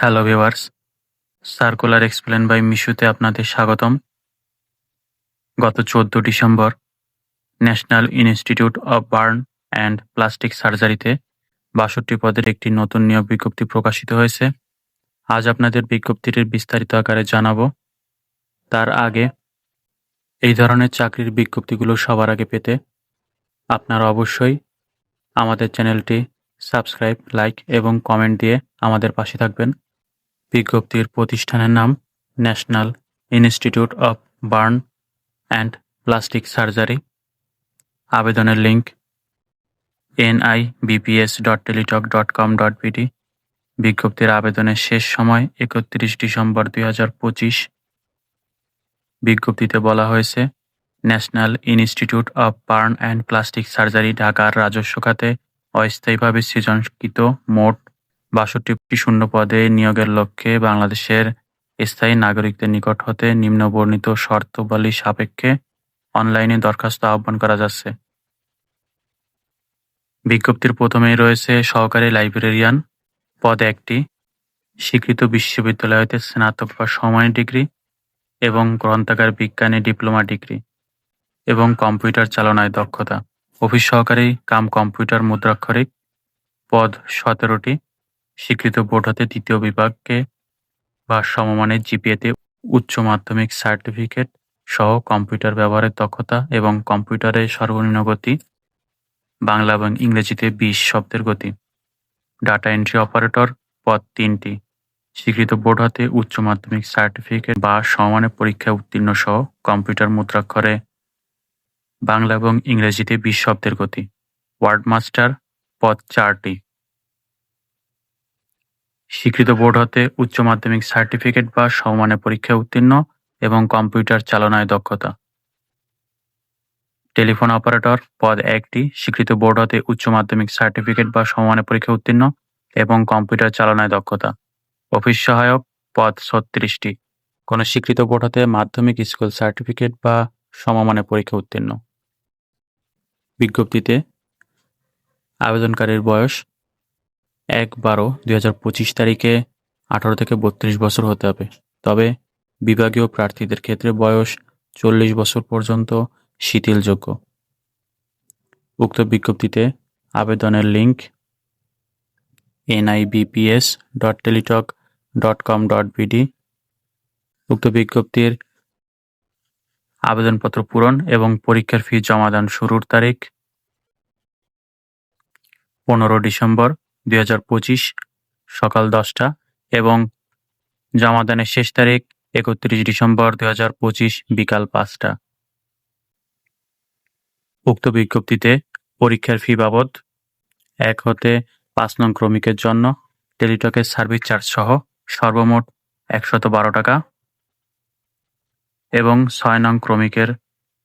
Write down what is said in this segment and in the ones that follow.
Hello viewers circular explain by মিশুতে আপনাদের স্বাগতম। গত চোদ্দ December national institute of burn and plastic সার্জারিতে বাষট্টি পদের একটি নতুন নিয়োগ বিজ্ঞপ্তি প্রকাশিত হয়েছে। আজ আপনাদের বিজ্ঞপ্তিটির বিস্তারিত আকারে জানাব। তার আগে, এই ধরনের চাকরির বিজ্ঞপ্তিগুলো সবার আগে পেতে আপনারা অবশ্যই আমাদের চ্যানেলটি সাবস্ক্রাইব, লাইক এবং কমেন্ট দিয়ে আমাদের পাশে থাকবেন। বিজ্ঞপ্তির প্রতিষ্ঠানের নাম national institute of burn and plastic surgery. আবেদনের link NI BPS dot Teletalk dot com dot BD বিজ্ঞপ্তির আবেদনের শেষ সময় একত্রিশ ডিসেম্বর দুই হাজার পঁচিশ। বিজ্ঞপ্তিতে বলা হয়েছে, national institute of burn and plastic surgery ঢাকার রাজস্ব খাতে অস্থায়ীভাবে সৃজনকৃত মোট বাষট্টি শূন্য পদে নিয়োগের লক্ষ্যে বাংলাদেশের স্থায়ী নাগরিকদের নিকট হতে নিম্নবর্ণিত শর্তাবলী সাপেক্ষে অনলাইনে দরখাস্ত আহ্বান করা যাচ্ছে। বিজ্ঞপ্তির প্রথমেই রয়েছে সহকারী লাইব্রেরিয়ান পদ একটি, স্বীকৃত বিশ্ববিদ্যালয় হতে স্নাতক বা সময় ডিগ্রি এবং গ্রন্থাগার বিজ্ঞানে ডিপ্লোমা ডিগ্রি এবং কম্পিউটার চালনায় দক্ষতা। অফিস সহকারী কাম কম্পিউটার মুদ্রাক্ষরিক পদ সতেরোটি স্বীকৃত বোর্ড হতে তৃতীয় বিভাগকে বা সমমানের জিপিএতে উচ্চ মাধ্যমিক সার্টিফিকেট সহ কম্পিউটার ব্যবহারের দক্ষতা এবং কম্পিউটারের সর্বনিম্ন গতি, বাংলা এবং ইংরেজিতে বিশ শব্দের গতি, ডাটা এন্ট্রি অপারেটর পদ তিনটি, স্বীকৃত বোর্ড হতে উচ্চ মাধ্যমিক সার্টিফিকেট বা সমমানের পরীক্ষায় উত্তীর্ণ সহ কম্পিউটার মুদ্রাক্ষরে, বাংলা এবং ইংরেজিতে বিশ শব্দের গতি, ওয়ার্ড মাস্টার পদ চারটি। স্বীকৃত বোর্ড হতে উচ্চ মাধ্যমিক সার্টিফিকেট বা সমমানের পরীক্ষায় উত্তীর্ণ এবং কম্পিউটার চালনায় দক্ষতা। টেলিফোন অপারেটর পদ একটি, স্বীকৃত বোর্ড হতে উচ্চ মাধ্যমিক সার্টিফিকেট বা সমমানের পরীক্ষা উত্তীর্ণ এবং কম্পিউটার চালনায় দক্ষতা। অফিস সহায়ক পদ ছত্রিশটি। কোনো স্বীকৃত বোর্ড হতে মাধ্যমিক স্কুল সার্টিফিকেট বা সমমানের পরীক্ষা উত্তীর্ণ। বিজ্ঞপ্তিতে আবেদনকারীর বয়স এক বারো দুই তারিখে আঠারো থেকে বত্রিশ বছর হতে হবে। তবে বিভাগীয় প্রার্থীদের ক্ষেত্রে বয়স চল্লিশ বছর পর্যন্ত শিথিলযোগ্য। উক্ত বিজ্ঞপ্তিতে আবেদনের link NIBPS dot Teletalk dot com dot BD উক্ত বিজ্ঞপ্তির আবেদনপত্র পূরণ এবং পরীক্ষার ফি জমাদান শুরুর তারিখ পনেরো ডিসেম্বর দুই পঁচিশ, সকাল দশটা এবং জমাদানের শেষ তারিখ একত্রিশ ডিসেম্বর দুই পঁচিশ, বিকাল পাঁচটা। উক্ত বিজ্ঞপ্তিতে পরীক্ষার ফি বাবদ এক হতে পাঁচ নং ক্রমিকের জন্য টেলিটকের সার্ভিস চার্জ সহ সর্বমোট একশত বারো টাকা এবং ছয় নং ক্রমিকের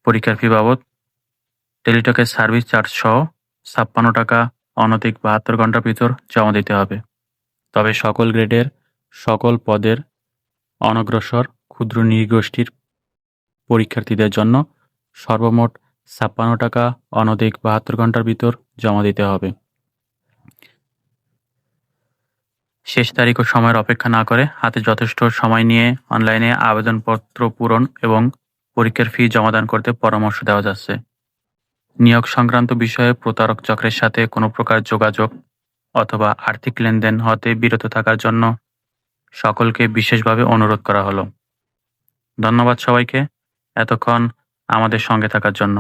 পরীক্ষার ফি বাবদ টেলিটকের সার্ভিস চার্জ সহ ছাপ্পান্ন টাকা অনধিক বাহাত্তর ঘণ্টার ভিতর জমা দিতে হবে। তবে সকল গ্রেডের, সকল পদের অনগ্রসর ক্ষুদ্র নৃগোষ্ঠীর পরীক্ষার্থীদের জন্য সর্বমোট ছাপ্পান্ন টাকা অনধিক বাহাত্তর ঘণ্টার ভিতর জমা দিতে হবে। শেষ তারিখ ও সময়ের অপেক্ষা না করে হাতে যথেষ্ট সময় নিয়ে অনলাইনে আবেদনপত্র পূরণ এবং পরীক্ষার ফি জমাদান করতে পরামর্শ দেওয়া যাচ্ছে। নিয়োগ সংক্রান্ত বিষয়ে প্রতারক চক্রের সাথে কোনো প্রকার যোগাযোগ অথবা আর্থিক লেনদেন হতে বিরত থাকার জন্য সকলকে বিশেষভাবে অনুরোধ করা হলো। ধন্যবাদ সবাইকে। এতক্ষণ আমাদের সঙ্গে থাকার জন্য।